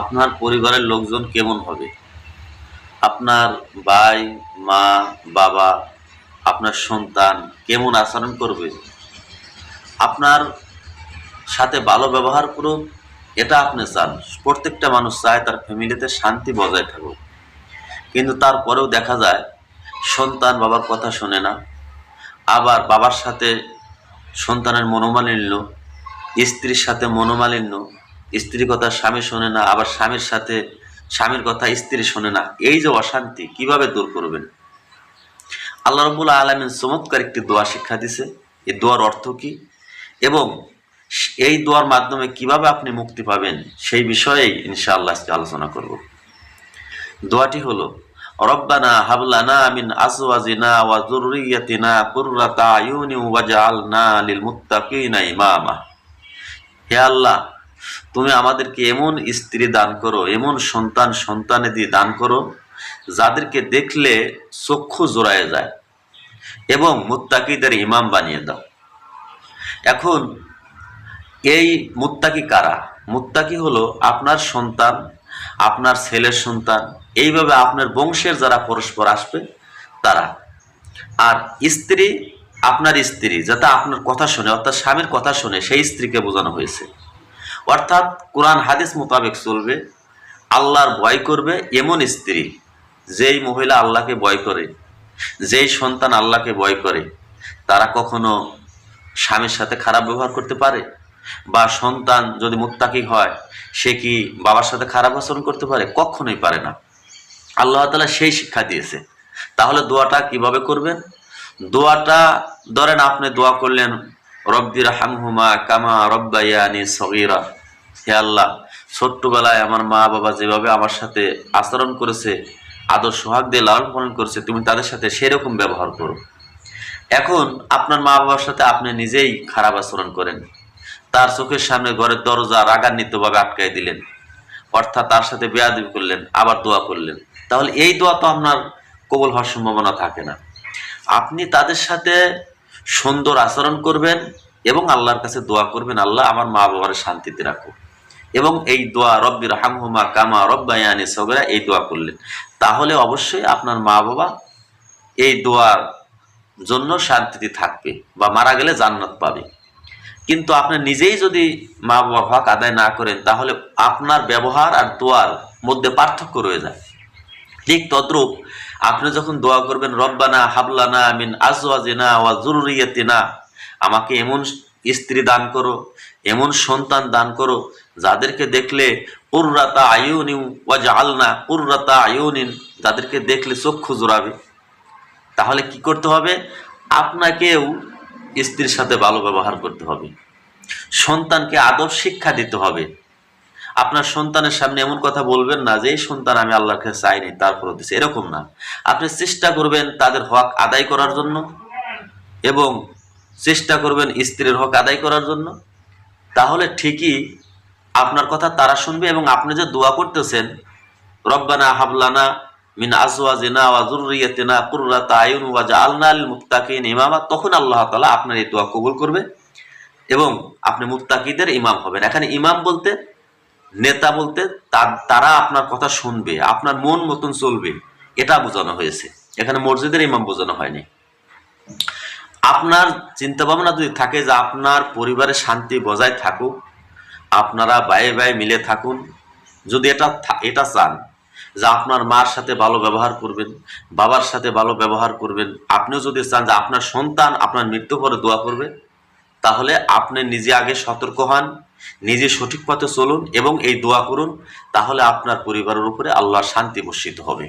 আপনার পরিবারের লোকজন কেমন হবে? আপনার ভাই, মা, বাবা, আপনার সন্তান কেমন আচরণ করবে? আপনার সাথে ভালো ব্যবহার করুন, এটা আপনি চান। প্রত্যেকটা মানুষ চায় তার ফ্যামিলিতে শান্তি বজায় থাকুক। কিন্তু তারপরেও দেখা যায়, সন্তান বাবার কথা শোনে না, আবার বাবার সাথে সন্তানের মনোমালিন্য, স্ত্রীর সাথে মনোমালিন্য স্ত্রীর কথা স্বামী শোনে না, আবার স্বামীর সাথে স্বামীর কথা স্ত্রী শোনে না। এই যে অশান্তি, কীভাবে দূর করবেন? আল্লাহ রবুল আলমিন চমৎকার একটি দোয়া শিক্ষা দিছে। এই দোয়ার অর্থ কি? এবং এই দোয়ার মাধ্যমে কীভাবে আপনি মুক্তি পাবেন, সেই বিষয়েই ইনশাআল্লাহ আজকে আলোচনা করব। দোয়াটি হলো, রব্বানা হাবলানা মিন আজওয়াজিনা ওয়া যুররিয়াতিনা কুররাতা আয়ুনি ওয়াজআলনা লিল মুত্তাকিনা ইমামা। হে আল্লাহ তুমি আমাদেরকে এমন স্ত্রী দান করো, এমন সন্তান সন্তানেদি দান করো, যাদেরকে দেখলে চক্ষু জোড়ায় যায় এবং মুত্তাকিদের ইমাম বানিয়ে দাও। এখন এই মুত্তাকি কারা? মুত্তাকি হলো আপনার সন্তান, আপনার ছেলের সন্তান, এইভাবে আপনার বংশের যারা পরস্পর আসবে, তারা। আর স্ত্রী, আপনার স্ত্রী, যাতে আপনার কথা শুনে, অর্থাৎ স্বামীর কথা শুনে সেই স্ত্রীকে বোঝানো হয়েছে। অর্থাৎ কোরআন হাদিস মোতাবেক চলবে, আল্লাহর ভয় করবে এমন স্ত্রী, যেই মহিলা আল্লাহকে ভয় করে, যেই সন্তান আল্লাহকে ভয় করে, তারা কখনো স্বামীর সাথে খারাপ ব্যবহার করতে পারে? বা সন্তান যদি মুত্তাকি হয়, সে কি বাবার সাথে খারাপ আচরণ করতে পারে? কখনোই পারে না। আল্লাহ তালা সেই শিক্ষা দিয়েছে। তাহলে দোয়াটা কীভাবে করবেন? দোয়াটা, ধরেন আপনি দোয়া করলেন রব্বির হামহুমা কামা রব্বাইয়ানি সগিরা। হে আল্লাহ, ছোট্টবেলায় আমার মা বাবা যেভাবে আমার সাথে আচরণ করেছে, আদর সোহাগ দিয়ে লালন পালন করেছে, তুমি তাদের সাথে সেরকম ব্যবহার করো। এখন আপনার মা বাবার সাথে আপনি নিজেই খারাপ আচরণ করেন। তার চোখের সামনে ঘরের দরজা রাগান্বিতভাবে আটকাই দিলেন। অর্থাৎ তার সাথে বেয়াদবি করলেন, আবার দোয়া করলেন। তাহলে এই দোয়া তো আপনার কবল হওয়ার সম্ভাবনা থাকে না। আপনি তাদের সাথে সুন্দর আচরণ করবেন এবং আল্লাহর কাছে দোয়া করবেন, আল্লাহ আমার মা বাবার শান্তিতে রাখো এবং এই দোয়া রব্বির হামহুমা কামা রব্বায়ানি সগরা এই দোয়া করলেন। তাহলে অবশ্যই আপনার মা বাবা এই দোয়ার জন্য শান্তিতে থাকবে বা মারা গেলে জান্নাত পাবে। কিন্তু আপনি নিজেই যদি মা বাবার হক আদায় না করেন, তাহলে আপনার ব্যবহার আর দোয়ার মধ্যে পার্থক্য রয়ে যায়। ঠিক তদ্রূপ আপনি যখন দোয়া করবেন, রব্বানা হাবলানা মিন আজওয়াজিনা ওয়া জুররিয়াতিনা আমাকে এমন স্ত্রী দান করো, এমন সন্তান দান করো, যাদেরকে দেখলে পুররাতা আয়ুনিউ ওয়া জাআলনা পুররাতা আয়ুনিন যাদেরকে দেখলে চক্ষু জোড়াবে। তাহলে কি করতে হবে? আপনাকেও স্ত্রীর সাথে ভালো ব্যবহার করতে হবে। সন্তানকে আদব শিক্ষা দিতে হবে। আপনার সন্তানের সামনে এমন কথা বলবেন না যে সন্তান আমি আল্লাহর কাছে চাইনি তারপর দিচ্ছে এরকম না। আপনি চেষ্টা করবেন তাদের হক আদায় করার জন্য এবং চেষ্টা করবেন স্ত্রীর হক আদায় করার জন্য। তাহলে ঠিকই আপনার কথা তারা শুনবে এবং আপনি যে দোয়া করতেছেন, রব্বানা হাবলানা মিন আজওয়াজিনা ওয়া যুররিয়াতিনা কুররাতা আয়ুন ওয়া জাআলনা লিল মুত্তাকিন ইমামা। তখন আল্লাহ তাআলা আপনার এই দোয়া কবুল করবে এবং আপনি মুত্তাকিদের ইমাম হবেন। এখানে ইমাম বলতে নেতা বলতে তারা আপনার কথা শুনবে, আপনার মন মতন চলবে। এটা বোঝানো হয়েছে। এখানে মসজিদের ইমাম বোঝানো হয়নি। আপনার চিন্তা ভাবনা যদি থাকে যে আপনার পরিবারের শান্তি বজায় থাকুক, আপনারা বায়ে বায়ে মিলে থাকুন, যদি এটা এটা চান, যে আপনার মার সাথে ভালো ব্যবহার করবেন, বাবার সাথে ভালো ব্যবহার করবেন, আপনিও যদি চান যে আপনার সন্তান আপনার মৃত্যু পরে দোয়া করবে তাহলে আপনি নিজে আগে সতর্ক হন, নিজে সঠিক পথে চলুন এবং এই দোয়া করুন, তাহলে আপনার পরিবারের উপরে আল্লাহর শান্তি বর্ষিত হবে।